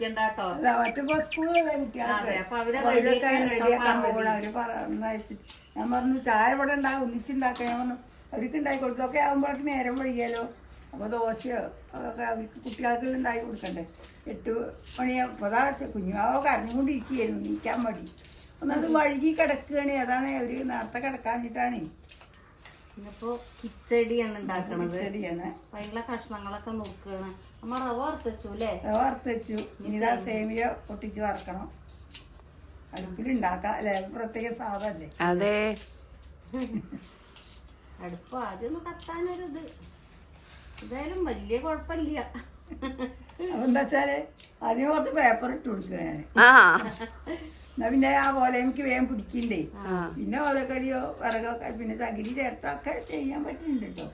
കേട്ടോ മറ്റിപ്പോ റെഡിയാക്കാൻ പോകണം അവർ പറഞ്ഞയച്ചിട്ട് ഞാൻ പറഞ്ഞു ചായ ഇവിടെ ഉണ്ടാവും ഒന്നിച്ചുണ്ടാക്കാൻ. ഞാൻ പറഞ്ഞു അവർക്ക് ഉണ്ടാക്കി കൊടുത്തൊക്കെ ആകുമ്പോഴേക്ക് നേരം വഴിയാലോ അപ്പോൾ ദോശയോ ഒക്കെ അവർക്ക് കുട്ടികൾക്ക് ഉണ്ടാക്കി കൊടുക്കണ്ടേ? എട്ട് മണിയാ അതാ കുഞ്ഞാവോ കരഞ്ഞുകൊണ്ടിരിക്കുകയായിരുന്നു. നീക്കാൻ മടി. ഒന്നത് വഴുകി കിടക്കുകയാണ്. അതാണ് അവർ നേരത്തെ കിടക്കാഞ്ഞിട്ടാണ്. ഇന്നിപ്പോ കിച്ചടിയാണ് ഉണ്ടാക്കണത്. ചെടിയാണ് അതിനുള്ള കഷ്ണങ്ങളൊക്കെ നോക്കുകയാണ് അമ്മ റവ വറുത്തു വെച്ചു അല്ലേ? റവ വെച്ചു. ഇനിതാ സേമിയ പൊട്ടിച്ച് വറക്കണം. അടുപ്പിലുണ്ടാക്കാം അല്ലേ? പ്രത്യേക സാധനല്ലേ അതെ. അടുപ്പ് ആദ്യം ഒന്ന് കത്താനൊരിത്. എന്തായാലും വലിയ കുഴപ്പമില്ല. അപ്പൊ എന്താ വെച്ചാൽ ആദ്യം കുറച്ച് പേപ്പർ ഇട്ട് കൊടുക്കുക ഞാൻ എന്നാ പിന്നെ ആ പോലെ എനിക്ക് വേഗം പിടിക്കണ്ടേ. പിന്നെ ഓലക്കടിയോ വിറകൊക്കെ പിന്നെ ചകിരി ചേർത്തൊക്കെ ചെയ്യാൻ പറ്റുന്നുണ്ട് കേട്ടോ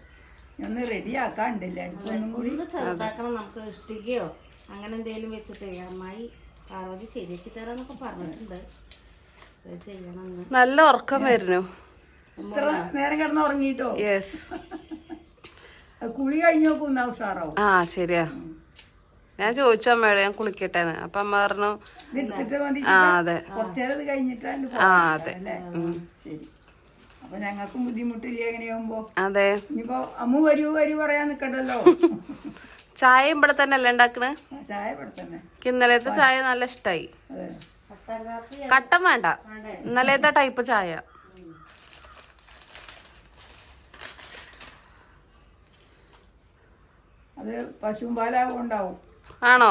ഒന്ന് റെഡി ആക്കാണ്ടല്ലേ അടുത്തൊന്നും കൂടി ഒന്ന് ചെറുതാക്കണം നമുക്ക് ഇഷ്ടികയോ അങ്ങനെ എന്തെങ്കിലും വെച്ചിട്ട് അമ്മായി പാർവതി ശരിയാക്കി തരാന്നൊക്കെ പറഞ്ഞിട്ടുണ്ട്. ചെയ്യണം നല്ല ഉറക്കം വരുന്നു. ഇത്ര നേരം കിടന്ന് ഉറങ്ങിട്ടോ? യെസ് കുളി കഴിഞ്ഞോക്കും ഉഷാറാവും. ആ ശരിയാ. ഞാൻ ചോദിച്ചു അമ്മയോട് ഞാൻ കുളിക്കട്ടെ അപ്പൊ അമ്മ പറഞ്ഞു ആ അതെ. ആ അതെ. അപ്പൊ ഞങ്ങൾക്കും ബുദ്ധിമുട്ടില്ല അതെ. ഇനിയിപ്പോ അമ്മ വരൂ വരൂ പറയാൻ നിക്കണ്ടല്ലോ. ചായ ഇവിടെ തന്നെ അല്ലേ ഉണ്ടാക്കണേ ചായ ഇവിടെ തന്നെ. ഇന്നലത്തെ ചായ നല്ല ഇഷ്ടായി. കട്ടൻ വേണ്ട. ഇന്നലത്തെ ടൈപ്പ് ചായ. അത് പശുവും പാലാവും ഉണ്ടാവും. ആണോ?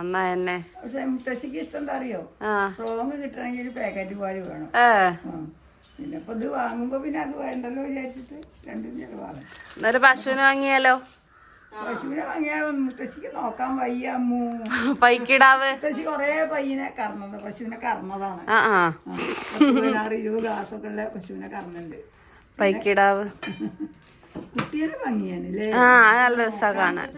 എന്നാ എന്നെ. പക്ഷെ മുത്തശ്ശിക്ക് ഇഷ്ടം എന്താ അറിയോ? സ്ട്രോങ് കിട്ടണമെങ്കിൽ ഒരു പാക്കറ്റ് പാൽ വേണം. പിന്നെ ഇപ്പൊ ഇത് വാങ്ങുമ്പോ പിന്നെ അത് വേണ്ടല്ലോ വിചാരിച്ചിട്ട് രണ്ടും ചെലവാണ് എന്നൊരു പശുവിന് വാങ്ങിയാലോ? പശുവിനെ വാങ്ങിയാ മുത്തശ്ശിക്ക് നോക്കാൻ വയ്യ അമ്മു. പൈക്കിടാവ് മുത്തശ്ശി കൊറേ പയ്യനെ കറന്നത്. പശുവിനെ കറന്നതാണ്. പതിനാറ് ഇരുപത് ഗ്ലാസ്സൊക്കെ ഉള്ള പശുവിനെ കറന്നുണ്ട്. പൈക്കിടാവ് ഭംഗിയാണല്ലേ? ആ നല്ല കാണാൻ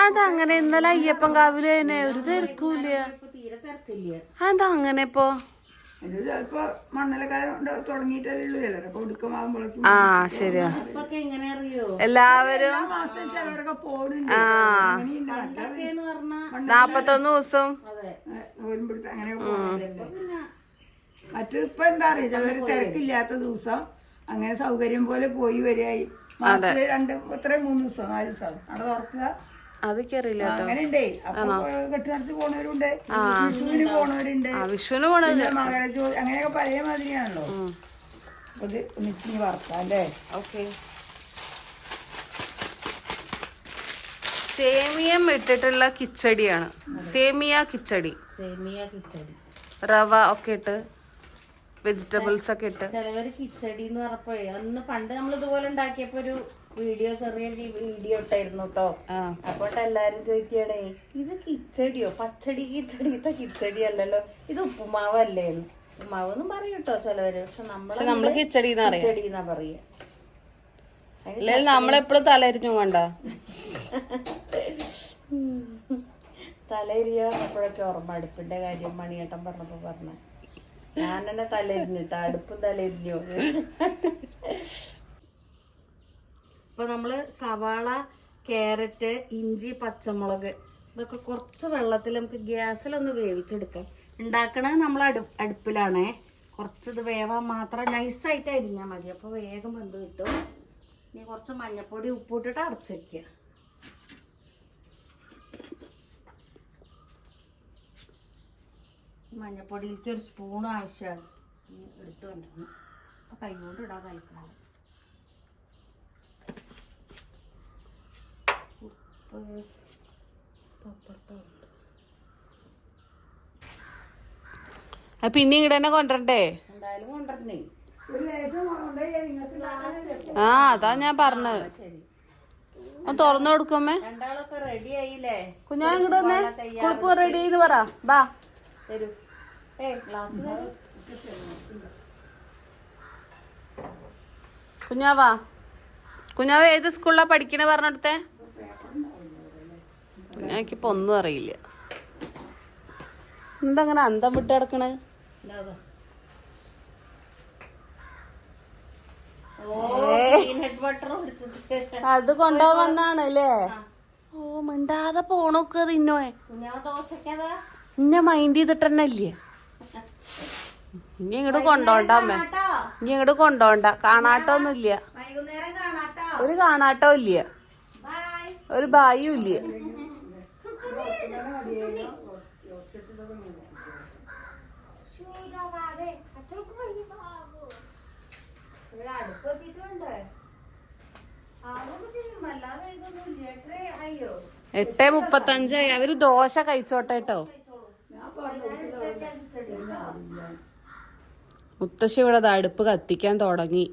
അതങ്ങനെ. ഇന്നലെ അയ്യപ്പൻ കാവിൽ തന്നെ ഒരു തിരക്കൂല അതങ്ങനെ അങ്ങനെ ഇപ്പൊ ആ ശരിയാ. ഇപ്പൊക്കെ എങ്ങനെ അറിയോ എല്ലാവരും ആ. നാപ്പത്തൊന്ന് ദിവസം. അതെ വരുമ്പോഴത്തെ അങ്ങനെയൊക്കെ പോകണല്ലേ പിന്നെ മറ്റു ഇപ്പൊ എന്താ അറിയാ? ചിലര് തിരക്കില്ലാത്ത ദിവസം അങ്ങനെ സൗകര്യം പോലെ പോയി വരികയായി. മാസത്തിൽ രണ്ട് എത്ര മൂന്ന് ദിവസം നാല് ദിവസം. അവിടെ തുറക്കുക. സേമിയ അറിയില്ല അങ്ങനെ ഉണ്ടേ അപ്പൊ കെട്ടുനടച്ച് പോണവരുണ്ട് വിഷുവിന് പോണവരുണ്ട്. ആ വിഷുവിന് പോണത് പിന്നെ മകരജോ അങ്ങനെയൊക്കെ പഴയ മാതിരിയാണല്ലോ. അപ്പൊ ഇത് ഒന്നിച്ചിനി വറുക്കാം അല്ലേ? ഓക്കെ. സേമിയം ഇട്ടിട്ടുള്ള കിച്ചടിയാണ്. സേമിയ കിച്ചടി. സേമിയ കിച്ചടി. റവ ഒക്കെ ഇട്ട് വെജിറ്റബിൾസ് ഒക്കെ ഇട്ട്. ചിലവര് കിച്ചടി എന്ന് പറഞ്ഞപ്പോഴേ അന്ന് പണ്ട് നമ്മൾ ഇതുപോലെ ഉണ്ടാക്കിയപ്പോ ഒരു വീഡിയോ ചെറിയ വീഡിയോ ഇട്ടായിരുന്നു കേട്ടോ അപ്പോൾ എല്ലാരും ചോദിക്കണേ ഇത് കിച്ചടിയോ? പച്ചടി കിച്ചടിത്തെ കിച്ചടി അല്ലല്ലോ. ഇത് ഉപ്പുമാവല്ലേ? ഉപ്പുമാവ് എന്നും പറയും കേട്ടോ ചിലവര്. പക്ഷെ നമ്മൾ കിച്ചടി കിച്ചടി എന്നാ പറയാ? നമ്മളെപ്പോഴും തലരിഞ്ഞു കൊണ്ട. തലയിരിയ അപ്പോഴൊക്കെ ഓർമ്മ അടുപ്പിന്റെ കാര്യം മണിയേട്ടൻ പറഞ്ഞപ്പോ പറഞ്ഞ. ഞാൻ തന്നെ തലയിരിഞ്ഞിട്ട് അടുപ്പും തലരിഞ്ഞു. ഇപ്പൊ നമ്മൾ സവാള കാരറ്റ് ഇഞ്ചി പച്ചമുളക് ഇതൊക്കെ കുറച്ച് വെള്ളത്തിൽ നമുക്ക് ഗ്യാസിലൊന്ന് വേവിച്ചെടുക്കാം. ഉണ്ടാക്കണത് നമ്മൾ അടു അടുപ്പിലാണേ. ഇത് വേവാൻ മാത്രം നൈസായിട്ട് അരിഞ്ഞാൽ മതി. അപ്പോൾ വേഗം വെന്ത് കിട്ടും. ഇനി കുറച്ച് മഞ്ഞപ്പൊടി ഉപ്പിട്ടിട്ട് അടച്ചു വെക്കുക. മഞ്ഞപ്പൊടിയിലേക്ക് ഒരു സ്പൂൺ ആവശ്യമാണ്. ഈ എടുത്തു കൊണ്ടിരുന്നു അപ്പോൾ കൈ കൊണ്ട് ഇടാൻ തൽക്കാലം. ഉപ്പ് പപ്പട്ട അത് പിന്നെ ഇങ്ങടെ തന്നെ കൊണ്ടുവരണ്ടേ? ആ അതാ ഞാൻ പറഞ്ഞത്. ഒന്ന് തുറന്നു കൊടുക്കുമ്പേ കുഞ്ഞാ ഇങ്ങോട്ട് വന്നേ. സ്കൂൾ പോ റെഡി എന്ന് പറ. ബാ. തരൂ ഏ ഗ്ലാസ് തരൂ കുഞ്ഞാവാ. കുഞ്ഞാവ് ഏത് സ്കൂളിലാ പഠിക്കണേ പറഞ്ഞിടത്തെ കുഞ്ഞാക്കിപ്പോ ഒന്നും അറിയില്ല. എന്താ അങ്ങനെ അന്തം വിട്ട് കിടക്കണേ? അത് വന്നാണ് അല്ലേ ഓ മിണ്ടാതെ പോണോക്ക് ഇന്നോ കുഞ്ഞാ ദോശക്കതാ ഇന്നെ മൈൻഡ് ചെയ്തിട്ട് തന്നെ അല്ലേ ഇനി ഇങ്ങോട്ട് കൊണ്ടോണ്ട ഇനി ഇങ്ങോട്ട് കൊണ്ടോണ്ട. കാണാട്ടൊന്നും ഇല്ല ഒരു കാണാട്ടോ ഇല്ല ഒരു ബായും ഇല്ല എട്ടേ മുപ്പത്തഞ്ചായി. അവർ ദോശ കഴിച്ചോട്ടെ കേട്ടോ മുത്തശ്ശി ഇവിടെ അടുപ്പ് കത്തിക്കാൻ തുടങ്ങി.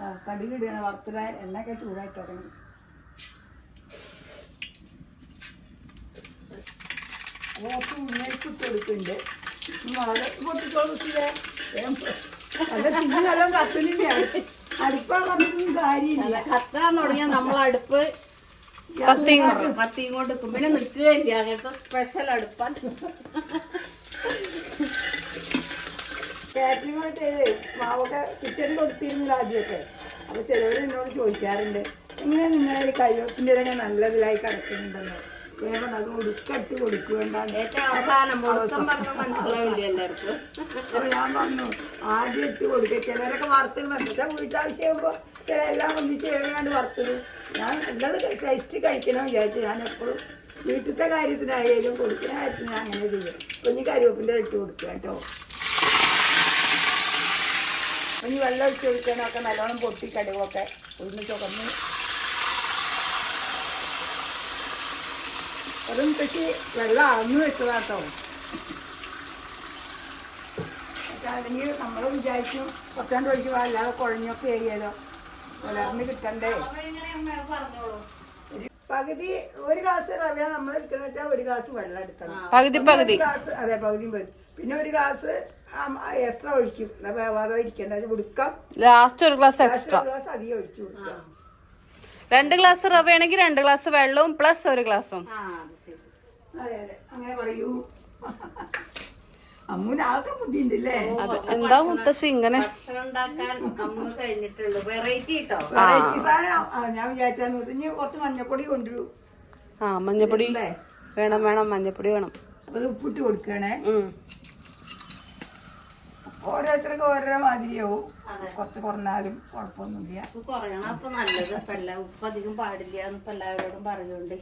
ആ, കടുക് ഇടണം വറുത്തിട എണ്ണയൊക്കെ ചൂടായി തുടങ്ങി. കുറച്ച് ഉള്ളിലേക്ക് ഇട്ട് കൊടുക്കുന്നുണ്ട്. ഈ മുളക് പൊട്ടിച്ചോളൂ കുട്ടിയെ. വേഗം പോ. നല്ല തിന്നു നല്ല കത്തുന്നില്ല അടുപ്പാ പറഞ്ഞിട്ടൊന്നും കാര്യമില്ല. കത്താൻ നമ്മൾ അടുപ്പ് നിൽക്കും പിന്നെ നിൽക്കുകയില്ല. അങ്ങനത്തെ സ്പെഷ്യൽ അടുപ്പാണ്. മാവൊക്കെ കിച്ചണിൽ കൊടുത്തിരുന്നില്ല ആദ്യമൊക്കെ. അപ്പൊ ചിലവർ എന്നോട് ചോദിക്കാറുണ്ട് എങ്ങനെ നിങ്ങളെ കയ്യൊപ്പിന്റെ ഇതൊക്കെ നല്ലതിലായി കിടക്കുന്നുണ്ടല്ലോ വേഗം അത് ഒടുക്കട്ട് കൊടുക്കുവേണ്ടാണ്. ഏറ്റവും അവസാനം മനസ്സിലാവില്ല എല്ലാവർക്കും. അപ്പൊ ഞാൻ പറഞ്ഞു ആദ്യം ഇട്ട് കൊടുക്കുക ചിലരൊക്കെ വറുത്തിടും എന്താ വീട്ടാവശ്യമാകുമ്പോൾ എല്ലാം ഒന്നിച്ച് ഏതാണ്ട് വറുത്തത് ഞാൻ നല്ലത് ടേസ്റ്റ് കഴിക്കണം വിചാരിച്ചു ഞാൻ എപ്പോഴും വീട്ടിലത്തെ കാര്യത്തിനായാലും കൊടുക്കുന്ന കാര്യത്തിന് ഞാൻ അങ്ങനെ ചെയ്യും. കുഞ്ഞ് കരുവേപ്പിന്റെ ഇട്ട് കൊടുക്കുക കേട്ടോ. ഇനി വെള്ളം ഒഴിച്ച് കൊടുക്കാനൊക്കെ നല്ലോണം പൊട്ടി കടുവൊക്കെ ഒന്ന് ചുവന്ന് അതും പക്ഷേ വെള്ളം അന്ന് വെച്ചതാട്ടോ. അല്ലെങ്കിൽ നമ്മൾ വിചാരിച്ചു കുറച്ചാണ്ട് ഒഴിച്ച് അല്ലാതെ കുഴഞ്ഞൊക്കെ ചെയ്യലോ വളർന്ന് കിട്ടണ്ടേ. പകുതി ഒരു ഗ്ലാസ് റവ നമ്മൾ എടുക്കണ വെച്ചാൽ ഒരു ഗ്ലാസ് വെള്ളം എടുക്കണം. പകുതി പകുതി. ഗ്ലാസ് അതെ പകുതിയും പകുതി. പിന്നെ ഒരു ഗ്ലാസ് എക്സ്ട്രാ ഒഴിക്കും. വേവാതെ ഇരിക്കേണ്ട അത് കൊടുക്കാം ലാസ്റ്റ് ഒരു ഗ്ലാസ് എക്സ്ട്രാ. ഒരു ഗ്ലാസ് അധികം ഒഴിച്ചു കൊടുക്കാം രണ്ട് ഗ്ലാസ് റവയാണെങ്കിൽ രണ്ട് ഗ്ലാസ് വെള്ളവും പ്ലസ് ഒരു ഗ്ലാസും. ആ. അത് അങ്ങനെ പറയൂ. അമ്മുനാകെ ബുദ്ധിയുണ്ടല്ലേ? എന്താ മുത്തശ്ശി ഇങ്ങനെ? ഭക്ഷണം ഉണ്ടാക്കാൻ അമ്മ കഴിഞ്ഞിട്ടുള്ളൂ. വെറൈറ്റി കേട്ടോ വെറൈറ്റി സാധനം. ആ, ഞാൻ വിചാരിച്ചാൽ ഇനി കുറച്ച് മഞ്ഞപ്പൊടി കൊണ്ടുവരൂ. ആ മഞ്ഞപ്പൊടി അല്ലേ വേണം വേണം. മഞ്ഞപ്പൊടി വേണം. അപ്പൊ അത് ഉപ്പിട്ട് കൊടുക്കണേ. ഉം. ഓരോരുത്തർക്കും ഓരോ മാതിരിയാവും. കുറച്ച് കുറഞ്ഞാലും കുഴപ്പമൊന്നുമില്ല. ഉപ്പ് കുറയണം. അപ്പൊ നല്ലത്. ഇപ്പൊ എല്ലാ ഉപ്പ് അധികം പാടില്ല എന്നിപ്പോ എല്ലാവരോടും പറയുന്നുണ്ട്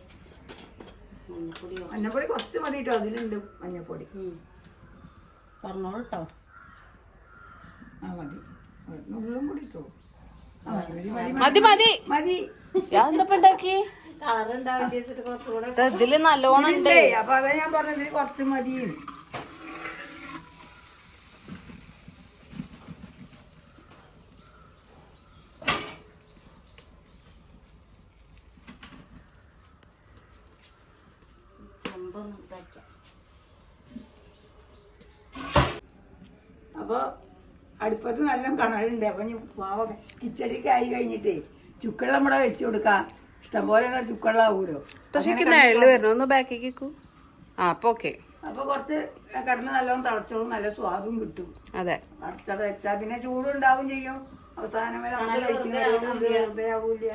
മഞ്ഞപ്പൊടി മഞ്ഞപ്പൊടി കുറച്ച് മതി കേട്ടോ അതിലുണ്ട് മഞ്ഞപ്പൊടി. പറഞ്ഞോളൂ കേട്ടോ ആ മതി. ഉള്ളും കൂടി ഇട്ടോ. ആ മതി മതി മതി ഉണ്ടാക്കി ഇതിൽ നല്ലോണം ഉണ്ട് അപ്പൊ അതാ ഞാൻ പറഞ്ഞത് കുറച്ച് മതി ചെമ്പൊന്നും ഇതാക്കാം അപ്പൊ കണലുണ്ട് അപ്പൊ പാവൊക്കെ കിച്ചടിക്ക് ആയി കഴിഞ്ഞിട്ടേ ചുക്കെള്ളം കൂടെ വെച്ച് കൊടുക്കാം. ഇഷ്ടംപോലെ ചുക്കെള്ളാവൂലോ മുത്തശ്ശിക്ക് നിഴൽ വരണം? ഒന്ന് ബാക്കിക്ക് വെക്കൂ. ആ അപ്പൊ ഓക്കെ അപ്പൊ കുറച്ച് കിടന്ന് നല്ലോണം തിളച്ചോളും. നല്ല സ്വാദും കിട്ടും. അതെ. അടച്ചട വെച്ചാ പിന്നെ ചൂടുണ്ടാവും ചെയ്യും. അവസാനം വരെ വെറുതെ ആവൂല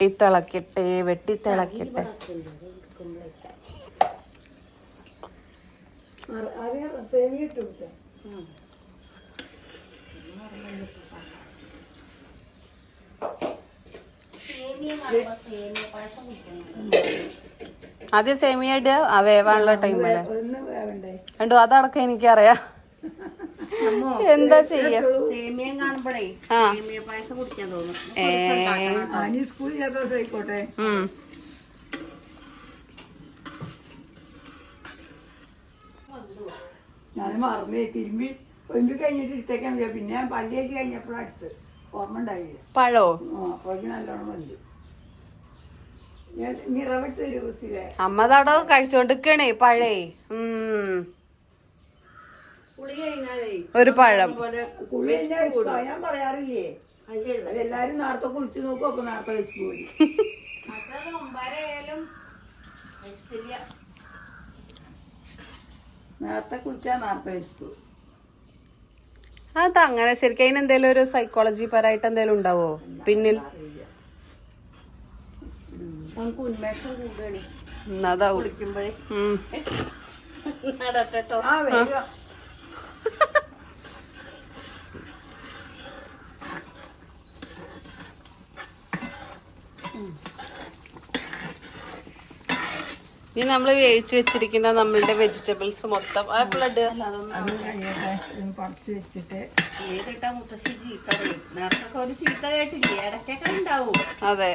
വെട്ടിത്തിളക്കട്ടെ വെട്ടിത്തിളക്കട്ടെ അറിയാം സേമിയ ഇട്ട് കൊടുത്തേ ആദ്യം സേമിയ ഇടുക ആ വേവാനുള്ള വേവണ്ടേ? രണ്ടു അതടക്കം എനിക്കറിയാം. എന്താ ചെയ്യാ? സേമിയം കാണുമ്പോഴേ. സേമിയ പായസം കുടിക്കാൻ തോന്നും. ഞാൻ മറന്നു തിരുമ്പി ഒമ്പി കഴിഞ്ഞിട്ട് എടുത്തേക്കാൻ പിന്നെ ഞാൻ പല്ല് വെച്ച് കഴിഞ്ഞപ്പോഴാണ് അടുത്ത് ഓർമ്മ ഉണ്ടായില്ല. പഴോ? അപ്പോഴേക്ക് നല്ലോണം വന്നു ഞാൻ നിറവിട്ട് ഒരു ദിവസത്തിലെ അമ്മ തടവ് കഴിച്ചോണ്ടിരിക്കണേ പഴേ. ഉം. ഒരു പഴം. ഞാൻ പറയാറില്ലേ? അതെല്ലാരും നേരത്തെ കുളിച്ചു നോക്കും അപ്പൊ നേരത്തെ വെച്ച് പോയി നേരത്തെ കുളിച്ചാൽ നേരത്തെ അതാ അങ്ങനെ ശരിക്കും അതിന് എന്തെങ്കിലും ഒരു സൈക്കോളജി പരമായിട്ട് എന്തെങ്കിലും ഉണ്ടാവോ? പിന്നിൽ നമുക്ക് ഉന്മേഷം അതാവും. കുളിക്കുമ്പോഴേ. ആ വേഗം ഇനി നമ്മൾ വേവിച്ച് വെച്ചിരിക്കുന്ന നമ്മളുടെ വെജിറ്റബിൾസ് മൊത്തം. ബ്ലഡ് പറിച്ചു വെച്ചിട്ട്. ഏതിട്ടാ മുത്തശ്ശി ചീത്ത പറയും. നേരത്തെ ഒരു ചീത്ത കേട്ടില്ലേ? ഇടയ്ക്കൊക്കെ ഉണ്ടാവും. അതെ.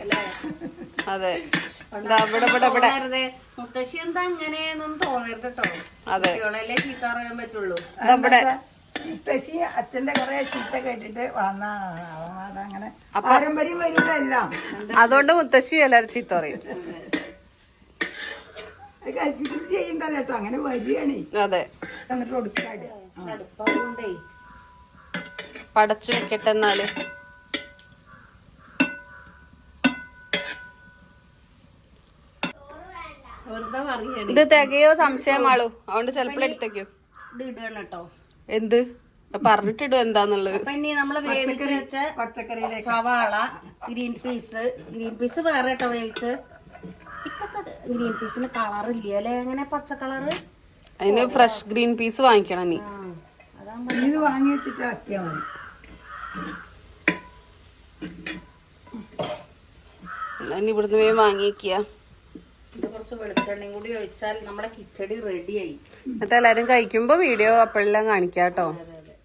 അതെ. മുത്തശ്ശി എന്താ അങ്ങനെയെന്നൊന്നും തോന്നരുത് കേട്ടോ. അതെ. കുട്ടികളല്ലേ ചീത്ത പറയാൻ പറ്റുള്ളൂ. മുത്തശ്ശി അച്ഛന്റെ കുറെ ചീത്ത കേട്ടിട്ട് വളർന്നാണ് അവൻ അതങ്ങനെ പാരമ്പര്യം വരുന്നതെല്ലാം. അതുകൊണ്ട് മുത്തശ്ശി എല്ലാവരും ചീത്ത പറയും. അത് കൽപ്പിച്ചിട്ട് ചെയ്യുന്നതല്ല കേട്ടോ. അങ്ങനെ വരികയാണ് അതെ. എന്നിട്ട് പടച്ചു വെക്കട്ടെ എന്നാൽ. ഇത് തികയോ സംശയമാളൂ അതുകൊണ്ട് ചിലപ്പോൾ എടുത്തേക്കോ? ഇത് ഇടുകയാണ് കേട്ടോ. എന്ത്? പറഞ്ഞിട്ടിടും എന്താന്നുള്ളത്? പിന്നെ നമ്മൾ വേവിച്ച് വെച്ച പച്ചക്കറിയിലേക്ക്. സവാള ഗ്രീൻ പീസ് ഗ്രീൻ പീസ് വേറെ കേട്ടോ വേവിച്ച്. ഗ്രീൻ പീസിന് കളറില്ല അല്ലേ? അങ്ങനെ പച്ച കളറ് അതിന് ഫ്രഷ് ഗ്രീൻ പീസ് വാങ്ങിക്കണം നീ. ഇത് വാങ്ങി വെച്ചിട്ട് ആക്കിയാൽ മതി. ഇനി ഇവിടുന്ന് പോയി വാങ്ങിക്കുക കുറച്ച് വെളിച്ചെണ്ണയും കൂടി ഒഴിച്ചാൽ നമ്മുടെ കിച്ചടി റെഡിയായി എന്നിട്ട് എല്ലാരും കഴിക്കുമ്പോ വീഡിയോ അപ്പോഴെല്ലാം കാണിക്കാം കേട്ടോ അതെ അതെ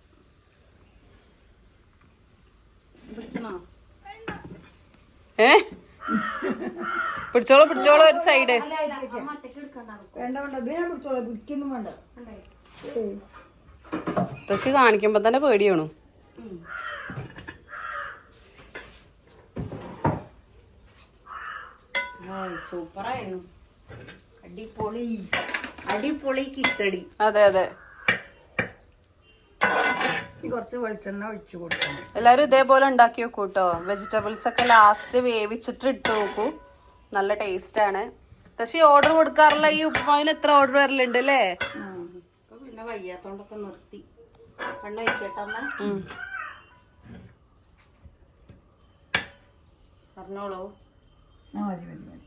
പിടിക്കണോ ഏ? പിടിച്ചോളൂ പിടിച്ചോളൂ ഒരു സൈഡ് വേണ്ട വേണ്ട. ഇത് ഞാൻ പിടിച്ചോളാം. പിടിക്കൊന്നും വേണ്ട. തശി കാണിക്കുമ്പോ തന്നെ പേടിയാണു. സൂപ്പറായിരുന്നു. അടിപൊളി. അടിപൊളി കിച്ചടി. അതെ അതെ. കുറച്ച് വെളിച്ചെണ്ണ ഒഴിച്ചു കൊടുക്കണം. എല്ലാരും ഇതേപോലെ ഉണ്ടാക്കി വെക്കൂട്ടോ വെജിറ്റബിൾസ് ഒക്കെ ലാസ്റ്റ് വേവിച്ചിട്ട് ഇട്ട് നോക്കൂ. നല്ല ടേസ്റ്റ് ആണ്. പക്ഷെ ഓർഡർ കൊടുക്കാറില്ല ഈ ഉപ്പുമാവിന് എത്ര ഓർഡർ വരലുണ്ട് അല്ലേ? പിന്നെ വയ്യാത്തോണ്ടൊക്കെ നിർത്തി. പെണ്ണ വയ്ക്കട്ടമ്മ. പറഞ്ഞോളൂ. മതി മതി മതി.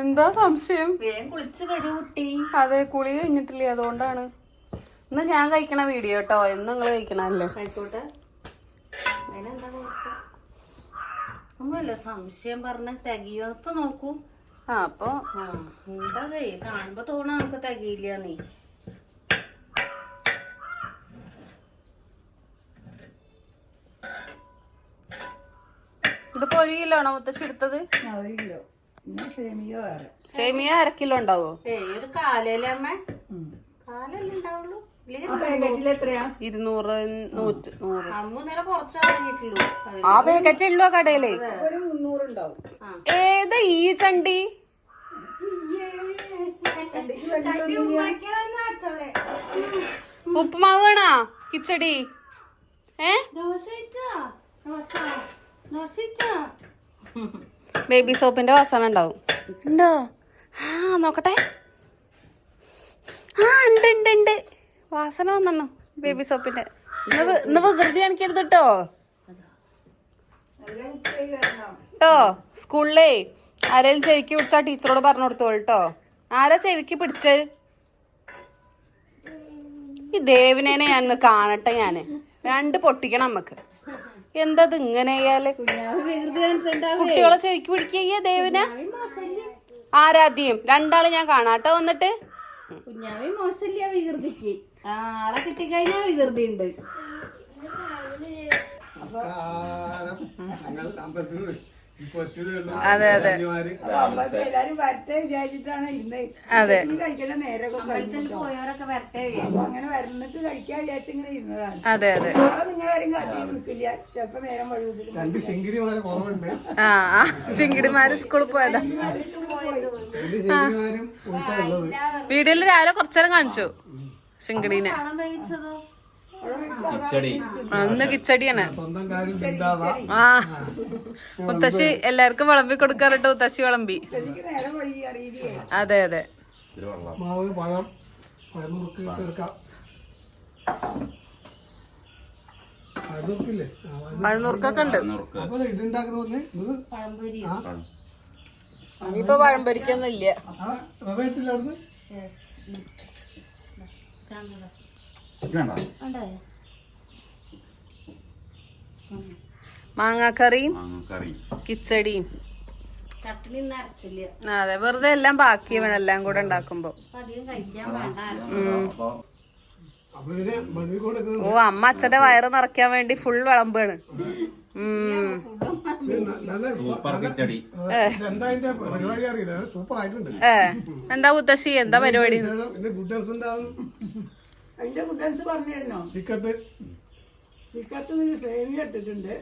എന്താ സംശയം? അതെ കുളി കഴിഞ്ഞിട്ടില്ലേ അതുകൊണ്ടാണ്. ഇന്ന് ഞാൻ കഴിക്കണ വീഡിയോ കേട്ടോ എന്ന് നിങ്ങൾ കഴിക്കണല്ലോ. ഒന്നുമില്ല സംശയം പറഞ്ഞ തികയോ? ഇപ്പൊ നോക്കൂ. ആ അപ്പൊ ആ ഉണ്ടതേ കാണുമ്പോ തോന്നാ നമുക്ക് തികയില്ല നീ. ഇതിപ്പോ ഒരു കിലോ ആണോ മുത്തശ്ശി എടുത്തത്? ഒരു കിലോ. സേമിയോ വേറെ. സേമിയ അര കിലോ ഉണ്ടാവോ? ഏയ് ഒരു കാലല്ലേ അമ്മ. കാലല്ലേ ഉണ്ടാവുള്ളൂ. ഇരുന്നൂറ് നൂറ്റ് നൂറ്. ആ പാക്കറ്റ് ഉള്ളോ കടയിൽ. ഏത് ഈ ചണ്ടി. ഉപ്പുമാവ് വേണോ? കിച്ചടി ഏ? ബേബി സോപ്പിന്റെ വാസന ഉണ്ടാവും. ഉണ്ടോ? ആ നോക്കട്ടെ. ആ ഉണ്ട് ഉണ്ട് ഉണ്ട്. വാസന വന്നു ബേബി സോപ്പിന്റെ. ഇന്ന് വികൃതി കാണിക്കരുത് കേട്ടോ കേട്ടോ സ്കൂളിലേ ആരെയും ചെവിക്ക് പിടിച്ച ടീച്ചറോട് പറഞ്ഞു കൊടുത്തോളൂ കേട്ടോ ആരാ ചെവിക്ക് പിടിച്ച്? ഈ ദേവിനേനെ ഞാൻ കാണട്ടെ ഞാൻ. രണ്ട് പൊട്ടിക്കണം നമ്മക്ക്. എന്താ ഇങ്ങനെ. കുട്ടികളെ ചെവിക്ക് പിടിക്കുക ദേവിനെ? ആരാധ്യം രണ്ടാൾ ഞാൻ കാണാട്ടോ വന്നിട്ട്. കുഞ്ഞാവി മോശമില്ല വികൃതിക്ക്. ആളെ കിട്ടിക്കഴിഞ്ഞാ വികൃതി ഉണ്ട് അതെ അതെ. എല്ലാരും വരട്ടെ വിചാരിച്ചിട്ടാണ് ഇന്ന് അതെ. കഴിക്കണ നേരെ പോയവരൊക്കെ വരട്ടെ അങ്ങനെ വരുന്നിട്ട് കഴിക്കാൻ വിചാരിച്ചിങ്ങനെ ഇരുന്നതാണ്. അതെ അതെ. നിങ്ങളാരും കാത്തി നിൽക്കില്ല. ചിലപ്പോ നേരം വഴുതിലും രണ്ട് ശിങ്കിടിമാരെ കുറവുണ്ട്. ആ ശിങ്കിടിമാര് ചിങ്കിടിമാര് സ്കൂളിൽ പോയതാ വീഡിയോയിൽ രാവിലെ കുറച്ചേരം കാണിച്ചു. കിച്ചടി. ഒന്ന് കിച്ചടിയാണ്. സ്വന്തം കാര്യം ചിന്താവാ. ആ മുത്തശ്ശി എല്ലാവർക്കും വിളമ്പി കൊടുക്കാറുണ്ട് മുത്തശ്ശി വിളമ്പി. അതെ അതെ. പഴനുറുക്കൊക്കെ ഉണ്ട്. ഇനിയിപ്പൊ പഴം പൊരിക്കൊന്നും ഇല്ല ആ റവ ഇട്ടില്ല അവിടുന്ന് വേണ്ട ഉണ്ടായോ മാങ്ങാക്കറിയും കിച്ചടിയും അതെ വെറുതെ എല്ലാം ബാക്കി വേണം എല്ലാം കൂടെ ഉണ്ടാക്കുമ്പോ. ഓ അമ്മ അച്ഛന്റെ വയറ് നിറയ്ക്കാൻ വേണ്ടി ഫുൾ വിളമ്പാണ്. എന്താ അതിന്റെ പരിപാടി അറിയില്ല. സൂപ്പർ ആയിട്ടുണ്ട് എന്താ മുത്തശ്ശി? എന്താ പരിപാടി? പിന്നെ അതിന്റെ കുട്ടൻസ് സേമിയ ഇട്ടിട്ടുണ്ട്.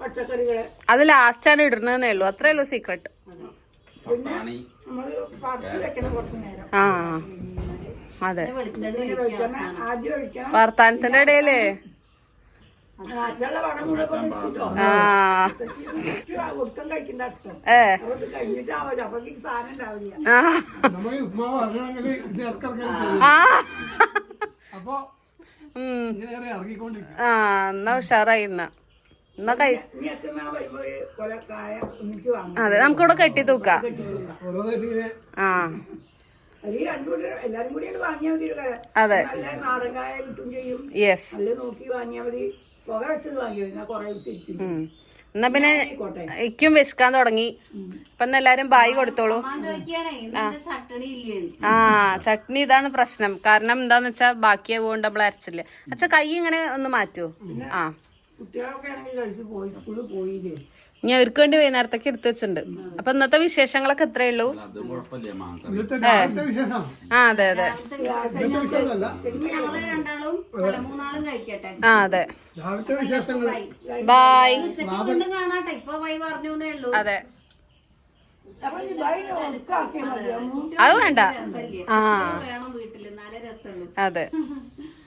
പച്ചക്കറികൾ. അത് ലാസ്റ്റ് ആണ് ഇടുന്നതേ ഉള്ളൂ. അത്രേ ഉള്ളൂ സീക്രട്ട് പിന്നെ നമ്മൾ പറിച്ച് വെക്കണം കുറച്ച് നേരം. ആ. അതെ. വെളിച്ചെണ്ണ പിന്നെ വെളിച്ചെണ്ണ വർത്താനത്തിന്റെ ഇടയിലേ? ആ. എന്നാ ഉഷാറായി എന്നാ എന്നാ കൈ അതെ നമുക്കിവിടെ കെട്ടി തൂക്കാം. ആ. അതെ. യെസ് എന്നാ പിന്നെ ഇക്കും വിശക്കാൻ തുടങ്ങി. ഇപ്പൊ എല്ലാരും ബായി കൊടുത്തോളൂ. ആ. ചട്നി ഇതാണ് പ്രശ്നം. കാരണം എന്താന്ന് വെച്ചാ ബാക്കിയാവുകൊണ്ട് നമ്മൾ അരച്ചില്ല. അച്ഛാ കൈ ഇങ്ങനെ ഒന്ന് മാറ്റുവോ? ആ. കുട്ടികളൊക്കെ ആണെങ്കിൽ കഴിച്ച് പോയി സ്കൂളിൽ പോയില്ലേ? ഇനി അവർക്ക് വേണ്ടി വൈകുന്നേരത്തേക്ക് എടുത്തു വെച്ചിട്ടുണ്ട്. അപ്പൊ ഇന്നത്തെ വിശേഷങ്ങളൊക്കെ എത്രയേ ഉള്ളൂ? അതും കുഴപ്പമില്ല മാങ്ങ ഇന്നത്തെ രാവിലത്തെ വിശേഷം. ആ അതെ അതെ. ആ അതെ. ബായ് ഉച്ചയ്ക്ക് വീണ്ടും കാണാട്ടെ. ഇപ്പൊ വൈ പറഞ്ഞു ഉള്ളൂ. അതെ. അത്. വേണ്ട. ആ. അതെ.